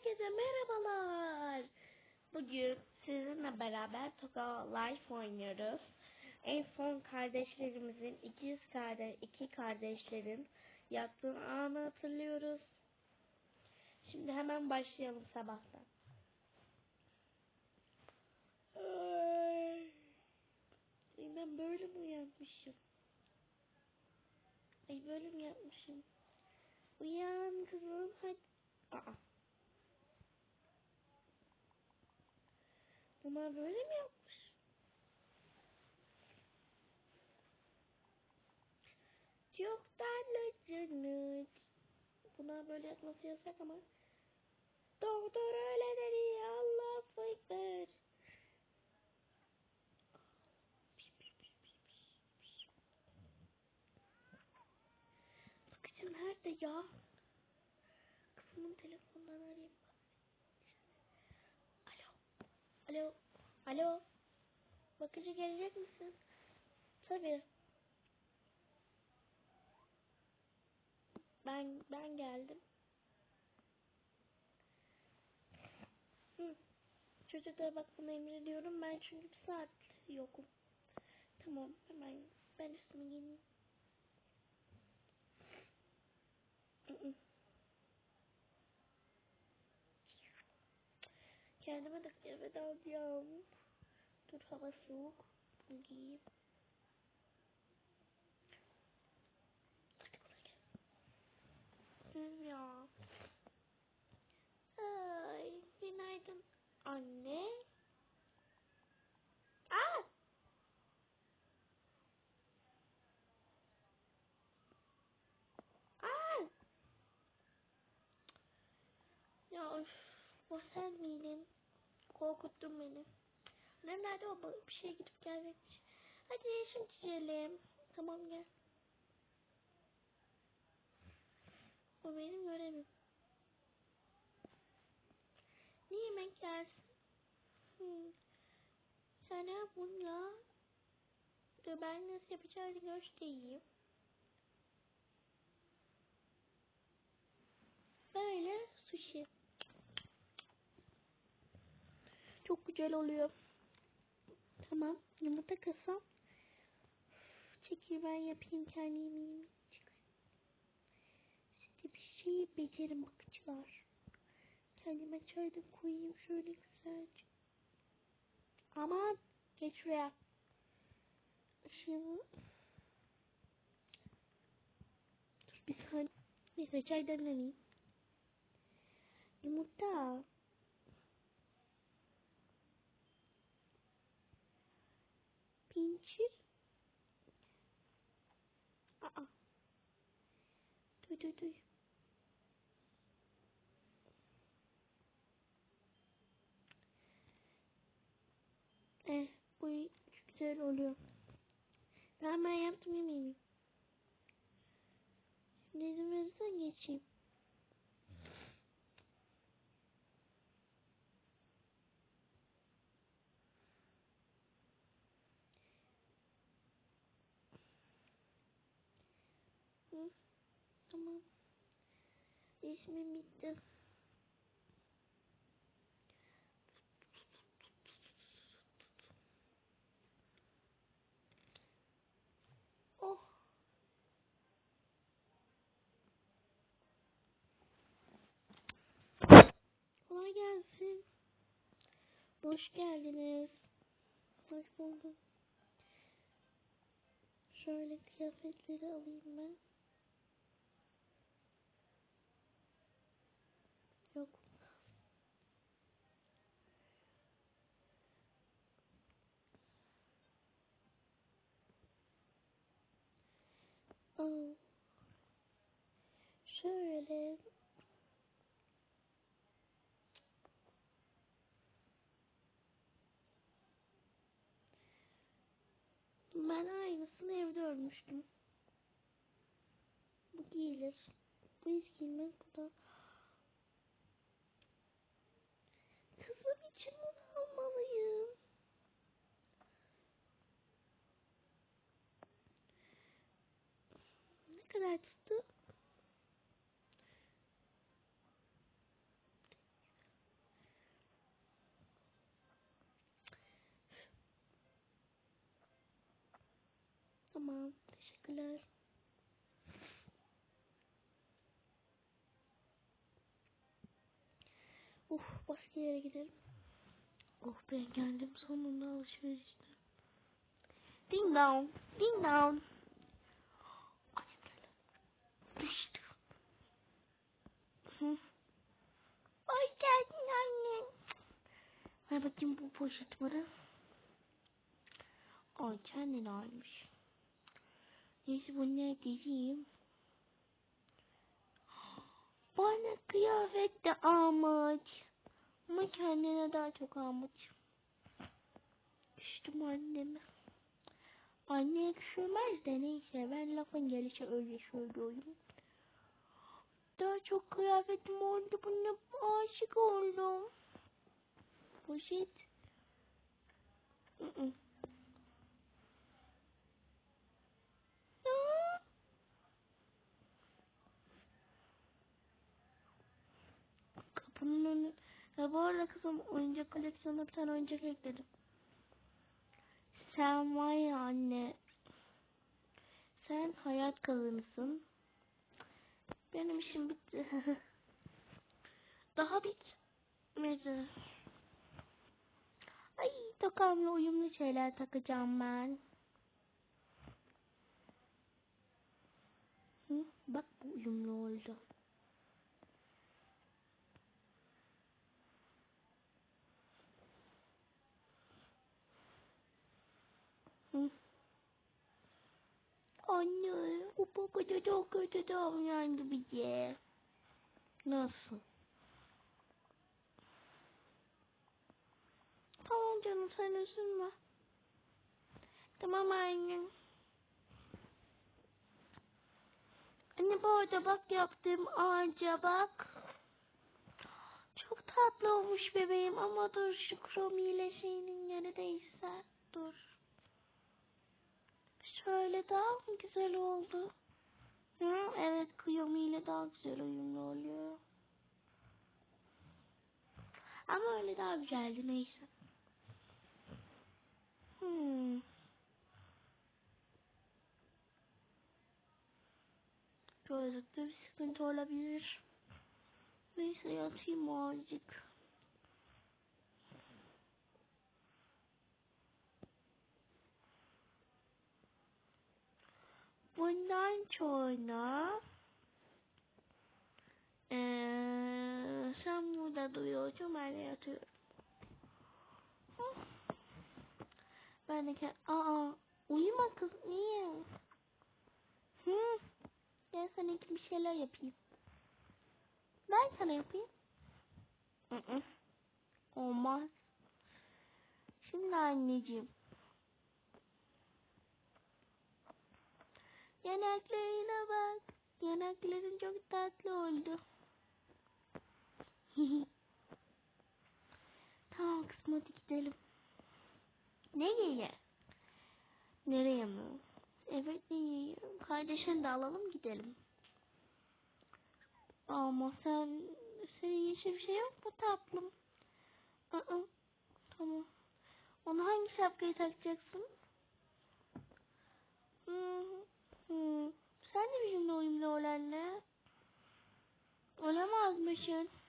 Herkese merhabalar. Bugün sizinle beraber Toga Life oynuyoruz. En son kardeşlerimizin, ikiz kardeş, iki kardeşlerin yaptığı anı hatırlıyoruz. Şimdi hemen başlayalım sabahtan. Ay, Ben böyle mi uyanmışım? Ay böyle mi yapmışım? Uyan kızım hadi. Aa. Bunlar böyle mi yapmış? Çok darlıcınız. Bunlar böyle yapması yasak ama. Doktor öyle dedi. Allah ekber. Bakıcı nerede ya? Kızımın telefonundan arayayım. Alo. Alo. Alo. Bakıcı gelecek misin? Tabii. Ben ben geldim. Hı. Çocuklara bakmamı emrediyorum. Ben çünkü bir saat yokum. Tamam hemen ben üstümü giyineyim. Hı Kendime de kıyafet alacağım. Dur hava soğuk. Bunu giyeyim. Hı ya. Ay, günaydın. Anne. Aa! Aa! Ya sen miydin? Korkuttun beni. Ne nerede o bir şey gidip gelecekmiş. Hadi şimdi çizelim. Tamam gel. O benim görevim. Ne yemek yersin? Hmm. Ya? Dur ben nasıl yapacağını göstereyim. Böyle sushi. Çok güzel oluyor. Tamam. Yumurta kısam. Çekil ben yapayım kendi yemeğimi. Size bir şey becerin bakıcılar. Kendime çay da koyayım şöyle güzelce. Aman geç şuraya. Işığı. Dur bir saniye. Neyse çay demleneyim. Yumurta. Pinçir. Aa. Duy duy duy. Eh bu güzel oluyor. Ben ben yaptım yemeğimi. Şimdi verirsen geçeyim. Hı, tamam. İşim bitti. Oh. Kolay gelsin. Hoş geldiniz. Hoş buldum. Şöyle kıyafetleri alayım ben. Yok. Aa. Şöyle. Ben aynısını evde örmüştüm. Bu giyilir. Bu hiç giymez. Bu da. kadar tuttu? Tamam. Teşekkürler. Oh başka yere gidelim. Oh ben geldim sonunda alışverişten. Ding dong. Ding dong. Ay geldin anne. Ver bakayım bu poşet bana. Ay kendini almış. Neyse bunları dizeyim. Bana kıyafet de almış. Ama kendine daha çok almış. Düştüm anneme. Anneye düşürmez de neyse ben lafın gelişi öyle söylüyorum. Daha çok kıyafetim oldu buna aşık oldum. Poşet. Kapının önü. Ya bu arada kızım oyuncak koleksiyonuna bir tane oyuncak ekledim. Sen var ya anne. Sen hayat kadınısın. Benim işim bitti. Daha bitmedi. Ay tokamla uyumlu şeyler takacağım ben. Hı, bak bu uyumlu oldu. Hı. Da çok kötü davrandı bize. Nasıl? Tamam canım sen üzülme. Tamam anne. Anne bu arada bak yaptığım ağaca bak. Çok tatlı olmuş bebeğim ama dur şu kromi ile şeyinin yeri değişse. Dur. Şöyle daha mı güzel oldu? Hı, evet kromi ile daha güzel uyumlu oluyor. Ama öyle daha güzeldi neyse. Hmm. Gözlükte bir sıkıntı olabilir. Neyse yatayım azıcık. Bundan sonra eee sen burada duyuyorsun ben de yatıyorum. Ben de kend- Aa uyuma kız niye? Hı. Gel sana iki bir şeyler yapayım. Ben sana yapayım. Hı hı. Olmaz. Şimdi anneciğim. Yanaklarına bak. Yanakların çok tatlı oldu. tamam kızım hadi gidelim. Nereye? Nereye mi? Evet nereye? Kardeşini de alalım gidelim. Ama sen senin yeşil bir şey yok mu tatlım? Aa, tamam. Onu hangi şapkayı takacaksın? Hı, hı. Sen de bizimle uyumlu ol anne. Olamazmışsın.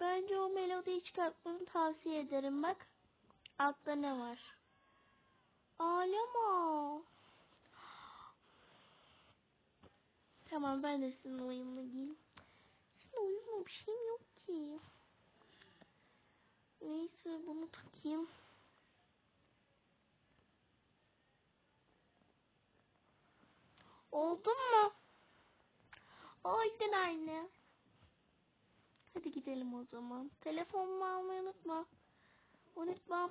Bence o melodiyi çıkartmanı tavsiye ederim bak. Altta ne var? Ağlama. Tamam ben de sizinle uyumlu giyeyim. Sizinle uyumlu bir şeyim yok ki. Neyse bunu takayım. Oldu mu? Oldu anne. Hadi gidelim o zaman. Telefonumu almayı unutma. Unutmam.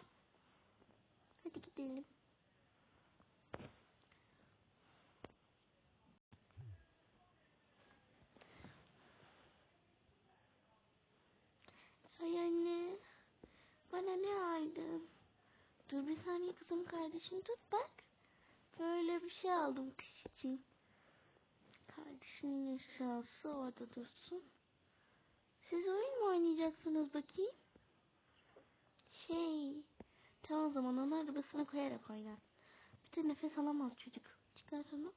Hadi gidelim. Say anne. Bana ne aldın? Dur bir saniye kızım kardeşim tut bak. Böyle bir şey aldım kış için. Kardeşinin eşyası orada dursun. Siz oyun mu oynayacaksınız bakayım? Şey. Tamam o zaman onu arabasına koyarak oynar. Bir tuvalette nefes alamaz çocuk. Çıkar onu.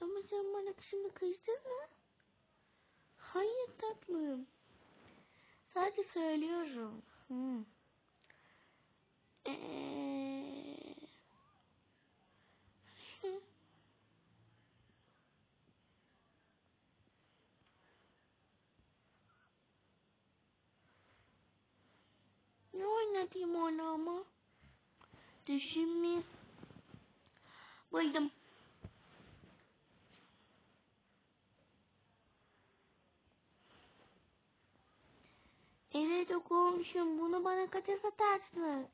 Ama sen bana şimdi kızdın mı? Hayır tatlım. Sadece söylüyorum. Hı. Ee... Hı. Ne oynatayım ona ama? Düşün mü? Buldum. Evet o komşum bunu bana kaça satarsın?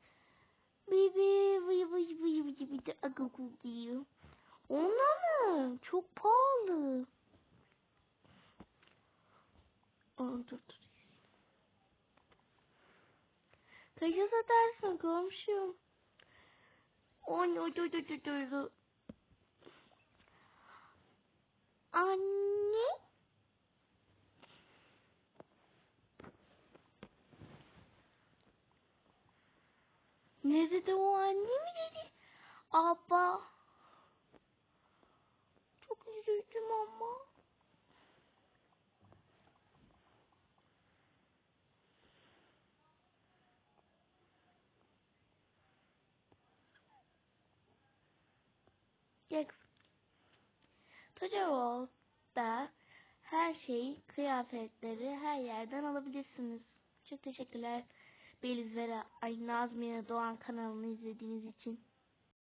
Bibi vıy vıy vıy de akıl kokuyor. Ona mı? Çok pahalı. Aa, dur. Kaça satarsın komşum? Anne dur dur dur dur. dur. Anne? Ne dedi o anne mi dedi? Abba. Çok üzüldüm ama. Jack. Tocavolt'ta her şeyi, kıyafetleri her yerden alabilirsiniz. Çok teşekkürler. Beliz Vera, ay Nazmiye Doğan kanalını izlediğiniz için.